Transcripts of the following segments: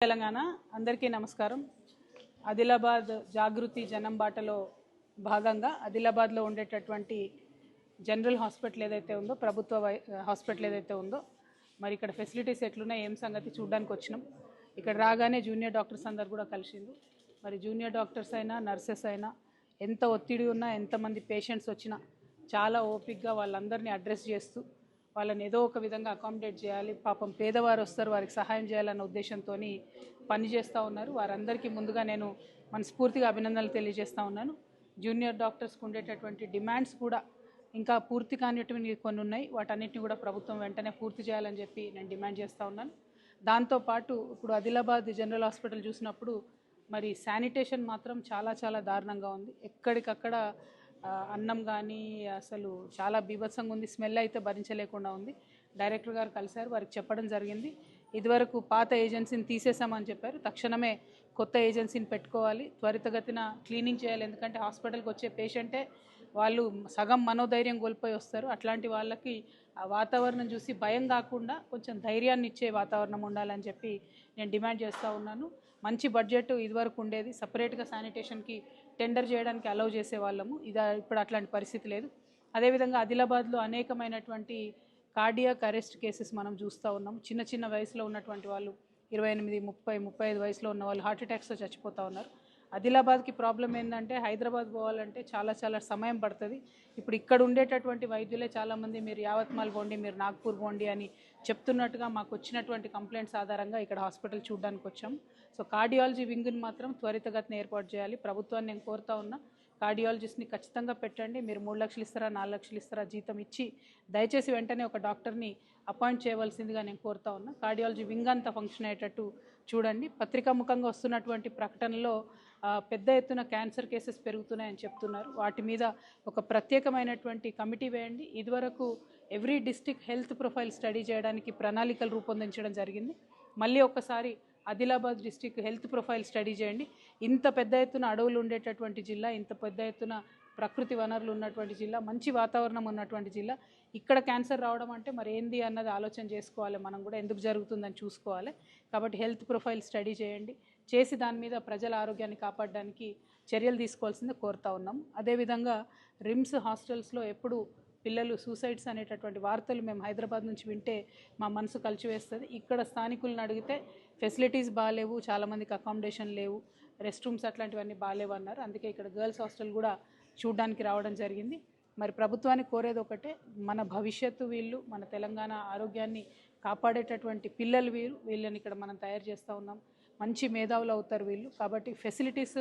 తెలంగాణ అందరికీ నమస్కారం. ఆదిలాబాద్ జాగృతి జనం బాటలో భాగంగా ఆదిలాబాద్లో ఉండేటటువంటి జనరల్ హాస్పిటల్ ఏదైతే ఉందో ప్రభుత్వ వై హాస్పిటల్ ఏదైతే ఉందో మరి ఇక్కడ ఫెసిలిటీస్ ఎట్లున్నాయి ఏం సంగతి చూడడానికి వచ్చినాం. ఇక్కడ రాగానే జూనియర్ డాక్టర్స్ అందరు కూడా కలిసిండు మరి జూనియర్ డాక్టర్స్ అయినా నర్సెస్ అయినా ఎంత ఒత్తిడి ఉన్నా ఎంతమంది పేషెంట్స్ వచ్చినా చాలా ఓపిక్గా వాళ్ళందరినీ అడ్రస్ చేస్తూ వాళ్ళని ఏదో ఒక విధంగా అకామిడేట్ చేయాలి. పాపం పేదవారు వస్తారు వారికి సహాయం చేయాలన్న ఉద్దేశంతో పనిచేస్తూ ఉన్నారు. వారందరికీ ముందుగా నేను మనస్ఫూర్తిగా అభినందనలు తెలియజేస్తూ ఉన్నాను. జూనియర్ డాక్టర్స్కి ఉండేటటువంటి డిమాండ్స్ కూడా ఇంకా పూర్తి కానివి కొన్ని ఉన్నాయి. వాటన్నిటిని కూడా ప్రభుత్వం వెంటనే పూర్తి చేయాలని చెప్పి నేను డిమాండ్ చేస్తూ ఉన్నాను. దాంతోపాటు ఇప్పుడు ఆదిలాబాద్ జనరల్ హాస్పిటల్ చూసినప్పుడు మరి శానిటేషన్ మాత్రం చాలా చాలా దారుణంగా ఉంది. ఎక్కడికక్కడ అన్నం కానీ అసలు చాలా బీభత్సంగా ఉంది. స్మెల్ అయితే భరించలేకుండా ఉంది. డైరెక్టర్ గారు కలిశారు వారికి చెప్పడం జరిగింది. ఇదివరకు పాత ఏజెన్సీని తీసేసామని చెప్పారు. తక్షణమే కొత్త ఏజెన్సీని పెట్టుకోవాలి. త్వరితగతిన క్లీనింగ్ చేయాలి. ఎందుకంటే హాస్పిటల్కి వచ్చే పేషెంటే వాళ్ళు సగం మనోధైర్యం కోల్పోయి వస్తారు. అట్లాంటి వాళ్ళకి ఆ వాతావరణం చూసి భయం కాకుండా కొంచెం ధైర్యాన్ని ఇచ్చే వాతావరణం ఉండాలని చెప్పి నేను డిమాండ్ చేస్తూ ఉన్నాను. మంచి బడ్జెట్ ఇదివరకు ఉండేది. సపరేట్గా శానిటేషన్కి టెండర్ చేయడానికి అలౌ చేసేవాళ్ళము. ఇది ఇప్పుడు అట్లాంటి పరిస్థితి లేదు. అదేవిధంగా ఆదిలాబాద్లో అనేకమైనటువంటి కార్డియాక్ అరెస్ట్ కేసెస్ మనం చూస్తూ ఉన్నాం. చిన్న చిన్న వయసులో ఉన్నటువంటి వాళ్ళు ఇరవై ఎనిమిది ముప్పై ముప్పై ఐదు వయసులో ఉన్న వాళ్ళు హార్ట్ అటాక్స్తో చచ్చిపోతూ ఉన్నారు. ఆదిలాబాద్కి ప్రాబ్లం ఏంటంటే హైదరాబాద్ పోవాలంటే చాలా చాలా సమయం పడుతుంది. ఇప్పుడు ఇక్కడ ఉండేటటువంటి వైద్యులే చాలామంది మీరు యావత్మాల్ పోండి మీరు నాగ్పూర్ పోండి అని చెప్తున్నట్టుగా మాకు వచ్చినటువంటి కంప్లైంట్స్ ఆధారంగా ఇక్కడ హాస్పిటల్ చూడడానికి వచ్చాం. సో కార్డియాలజీ వింగ్ని మాత్రం త్వరితగతిన ఏర్పాటు చేయాలి. ప్రభుత్వాన్ని నేను కోరుతా ఉన్నా కార్డియాలజిస్ట్ని ఖచ్చితంగా పెట్టండి. మీరు మూడు లక్షలు ఇస్తారా నాలుగు లక్షలు ఇస్తారా జీతం ఇచ్చి దయచేసి వెంటనే ఒక డాక్టర్ని అపాయింట్ చేయవలసిందిగా నేను కోరుతా ఉన్నా. కార్డియాలజీ వింగ్ అంతా ఫంక్షన్ అయ్యేటట్టు చూడండి. పత్రికాముఖంగా వస్తున్నటువంటి ప్రకటనలో పెద్ద ఎత్తున క్యాన్సర్ కేసెస్ పెరుగుతున్నాయని చెప్తున్నారు. వాటి మీద ఒక ప్రత్యేకమైనటువంటి కమిటీ వేయండి. ఇదివరకు every district health profile study చేయడానికి ప్రణాళికలు రూపొందించడం జరిగింది. మళ్ళీ ఒకసారి Adilabad district health profile study చేయండి. ఇంత పెద్ద ఎత్తున అడవులు ఉండేటటువంటి జిల్లా ఇంత పెద్ద ఎత్తున ప్రకృతి వనరులు ఉన్నటువంటి జిల్లా మంచి వాతావరణం ఉన్నటువంటి జిల్లా. ఇక్కడ క్యాన్సర్ రావడం అంటే మరి ఏంది అన్నది ఆలోచన చేసుకోవాలి మనం కూడా. ఎందుకు జరుగుతుందని చూసుకోవాలి. కాబట్టి హెల్త్ ప్రొఫైల్ స్టడీ చేయండి. చేసి దాని మీద ప్రజల ఆరోగ్యాన్ని కాపాడడానికి చర్యలు తీసుకోవాల్సిందే కోరుతా ఉన్నాం. అదేవిధంగా రిమ్స్ హాస్టల్స్లో ఎప్పుడు పిల్లలు సూసైడ్స్ అనేటటువంటి వార్తలు మేము హైదరాబాద్ నుంచి వింటే మా మనసు కలిచివేస్తుంది. ఇక్కడ స్థానికులను అడిగితే ఫెసిలిటీస్ బాగాలేవు చాలామందికి అకామిడేషన్ లేవు రెస్ట్ రూమ్స్ అట్లాంటివన్నీ బాగాలేవు అన్నారు. అందుకే ఇక్కడ గర్ల్స్ హాస్టల్ కూడా చూడడానికి రావడం జరిగింది. మరి ప్రభుత్వాన్ని కోరేది ఒకటే మన భవిష్యత్తు వీళ్ళు మన తెలంగాణ ఆరోగ్యాన్ని కాపాడేటటువంటి పిల్లలు వీరు వీళ్ళని ఇక్కడ మనం తయారు చేస్తూ ఉన్నాం. మంచి మేధావులు అవుతారు వీళ్ళు. కాబట్టి ఫెసిలిటీస్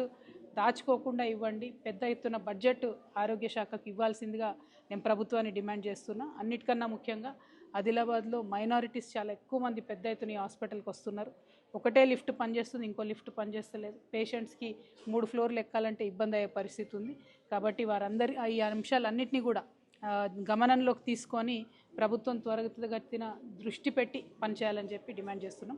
దాచుకోకుండా ఇవ్వండి. పెద్ద ఎత్తున బడ్జెట్ ఆరోగ్య శాఖకు ఇవ్వాల్సిందిగా నేను ప్రభుత్వాన్ని డిమాండ్ చేస్తున్నా. అన్నిటికన్నా ముఖ్యంగా ఆదిలాబాద్లో మైనారిటీస్ చాలా ఎక్కువ మంది పెద్ద ఎత్తున ఈ హాస్పిటల్కి వస్తున్నారు. ఒకటే లిఫ్ట్ పనిచేస్తుంది ఇంకో లిఫ్ట్ పనిచేస్తలేదు. పేషెంట్స్కి మూడు ఫ్లోర్లు ఎక్కాలంటే ఇబ్బంది అయ్యే పరిస్థితి ఉంది. కాబట్టి వారందరి ఈ అంశాలన్నింటినీ కూడా గమనంలోకి తీసుకొని ప్రభుత్వం త్వరగతిన దృష్టి పెట్టి పనిచేయాలని చెప్పి డిమాండ్ చేస్తున్నాం.